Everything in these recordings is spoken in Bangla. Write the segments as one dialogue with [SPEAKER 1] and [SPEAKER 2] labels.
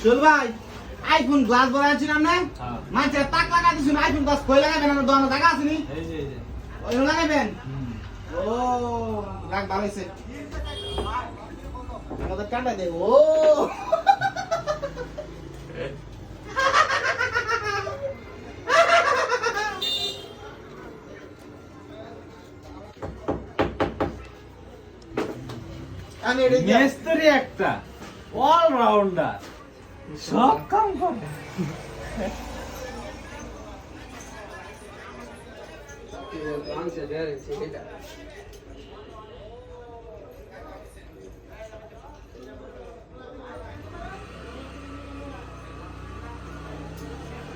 [SPEAKER 1] চল ভাই আইফোন গ্লাস বানাইছিলাম না?
[SPEAKER 2] হ্যাঁ।
[SPEAKER 1] মাঝে তাক লাগাই দিছুন আইফোন গ্লাস কই লাগাবেন? না দোকানে জায়গা আছে নি? ওই লাগাবেন? ও ভালো হইছে আমাদের কাটা দে ও! আমি এটা
[SPEAKER 2] একটা অলরাউন্ডার সব কাম করে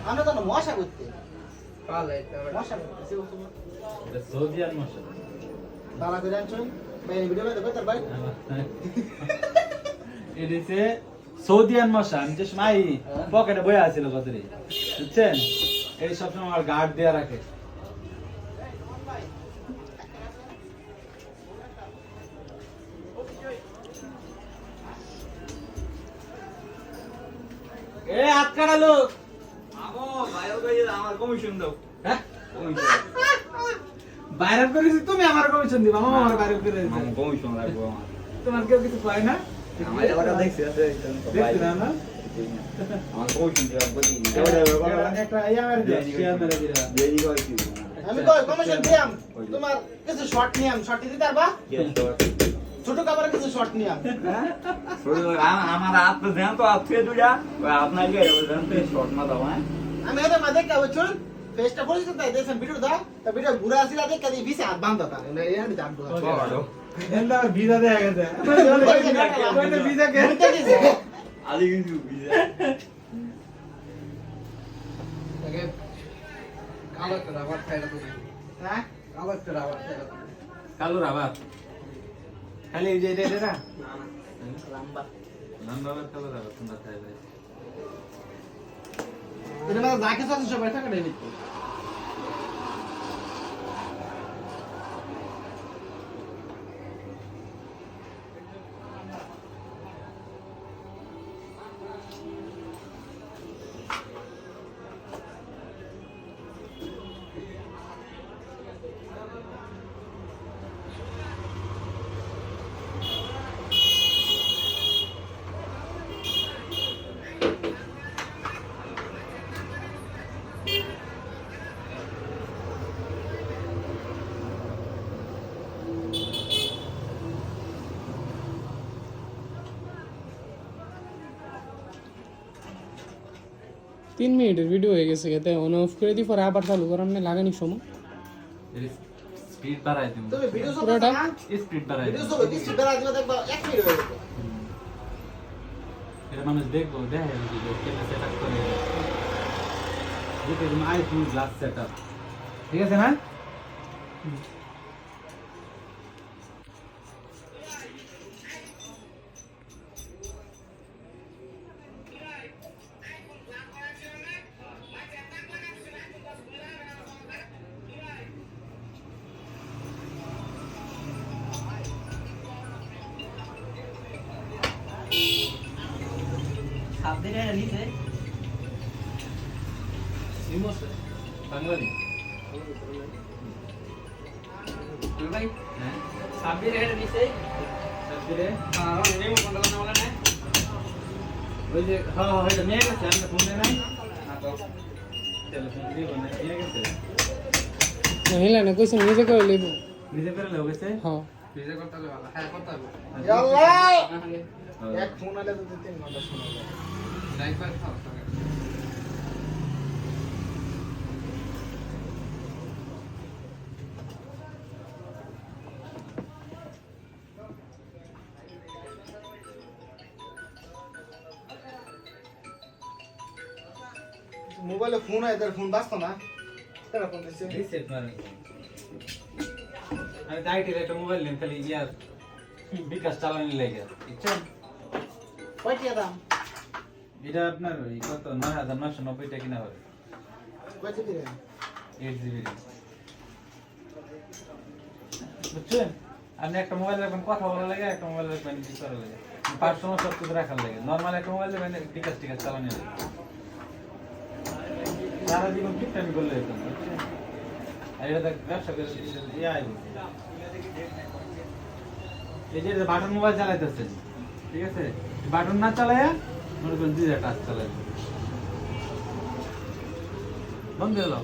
[SPEAKER 1] আমরা তো মশা করতে। মশা করতে।
[SPEAKER 2] সৌদিয়ান মশলা
[SPEAKER 1] তারা করে আনছো ভাই ভিডিও দেখো তার ভাই?
[SPEAKER 2] এদিকে সৌদিয়ান মশা আমি যে সময় পকেটে বয়ে আছিল কতরি বুঝছেন? এই সবসময় আমার গার্ড দেওয়া রাখে। এ লোক!
[SPEAKER 3] আমার কমিশন দাও।
[SPEAKER 2] হ্যাঁ? বাইরে করেছি তুমি আমার কমিশন দিবা আমার বাইরে করে।
[SPEAKER 3] কমিশন রাখব আমার।
[SPEAKER 2] তোমার কেউ কিছু পায় না?
[SPEAKER 3] আমার
[SPEAKER 2] না না?
[SPEAKER 1] আমি কমিশন তোমার কিছু শর্ট নিয়াম? শর্ট দিতে পারবা? ছোট কিছু শর্ট নিয়াম।
[SPEAKER 3] হাত তো দেন তো হাত থেকে দুটা আপনাকে শর্ট মা দাও হ্যাঁ?
[SPEAKER 1] আমি এটা মা দেখতে বুঝছুন ফেসটা পরিচিত তাই দেখছেন ভিডিও দা তা ভিডিও ঘুরে আসিলা দেখতে দিই বিছে হাত বান্ধ তা। না এই
[SPEAKER 2] দেয়া?
[SPEAKER 1] বুঝতে গেছে
[SPEAKER 3] আলি কিন্তু বিজে
[SPEAKER 1] হ্যাঁ
[SPEAKER 2] কালো রাবার। খালি এই যে এটা এটা না?
[SPEAKER 1] লম্বা
[SPEAKER 2] লম্বা আবার কালো রাবার, তোমরা ভাই।
[SPEAKER 1] এটা মানে যা কিছু আছে সব এটা
[SPEAKER 4] তিন মিনিটের ভিডিও হয়ে গেছে এতে অন অফ করে দিই পরে আবার চালু করার নেই লাগানি সময়
[SPEAKER 2] এর স্পিড বাড়াই দিমু।
[SPEAKER 1] তুমি ভিডিও সব
[SPEAKER 4] পুরোটা?
[SPEAKER 1] না
[SPEAKER 2] স্পিড বাড়াই
[SPEAKER 1] ভিডিও
[SPEAKER 2] দিমু।
[SPEAKER 1] সব কিছু বেলা দিলে দেখবা এক মিনিট হয়ে যাবে
[SPEAKER 2] এটা মানুষ দেখব দেখে ভিডিও কেমনে সেটআপ করে দেখে তুমি আইফোন গ্লাস সেটআপ ঠিক আছে না
[SPEAKER 1] সাবধানে নিতে
[SPEAKER 2] বাংলাদেশ
[SPEAKER 1] ভাই।
[SPEAKER 2] হ্যাঁ
[SPEAKER 1] সাবধানে এটা নিতে
[SPEAKER 2] তারপরে
[SPEAKER 1] আর রিমোট কন্ট্রোল না বলে না
[SPEAKER 2] ওই যে হ্যাঁ হ্যাঁ এটা নিয়ে গেছে আমরা ফোন দেয় নাই। টেলিফোন দিয়ে বলে নিয়ে গেছে।
[SPEAKER 4] না কইছেন নিজে করে লইব।
[SPEAKER 2] নিজে করে লোক গেছে
[SPEAKER 4] হ্যাঁ।
[SPEAKER 1] ভিডিও করতে হবে হ্যাঁ করতে হবে।
[SPEAKER 2] আচ্ছা।
[SPEAKER 1] আল্লাহ! এক ফোন আলে তো তিন ঘণ্টা শোনা যায় মোবাইলে ফোন হয় তার ফোন বাঁচতো না কেন ফোন দিচ্ছে
[SPEAKER 2] রিসেট মারে আমি ডাইরেক্ট একটা মোবাইল নিয়ে খালি ইয়ার বিকাশ চালানি লেগে বুঝছেন
[SPEAKER 1] কয়টি দাম
[SPEAKER 2] এটা আপনার ওই কত? নয় হাজার নয়শো নব্বই টাকা কিনা হবে। এইট জিবি বুঝছেন? আপনি একটা মোবাইল রাখবেন কথা বলা লাগে একটা মোবাইল রাখবেন কিছু করা লাগে। পার্সোনাল সব কিছু রাখার লাগে। নর্মাল একটা মোবাইল দেবেন টিকাস টিকাস চালানি লাগে সারা জীবন কিপটামি করলে হতো বুঝছেন? আর এটা দেখ ব্যবসা করে ইয়ে আইব এই যে বাটন মোবাইল চালাইতেছেন ঠিক আছে? বাটন না চালায়া মনে করেন দুই টাচ চালাই বন্ধ হলো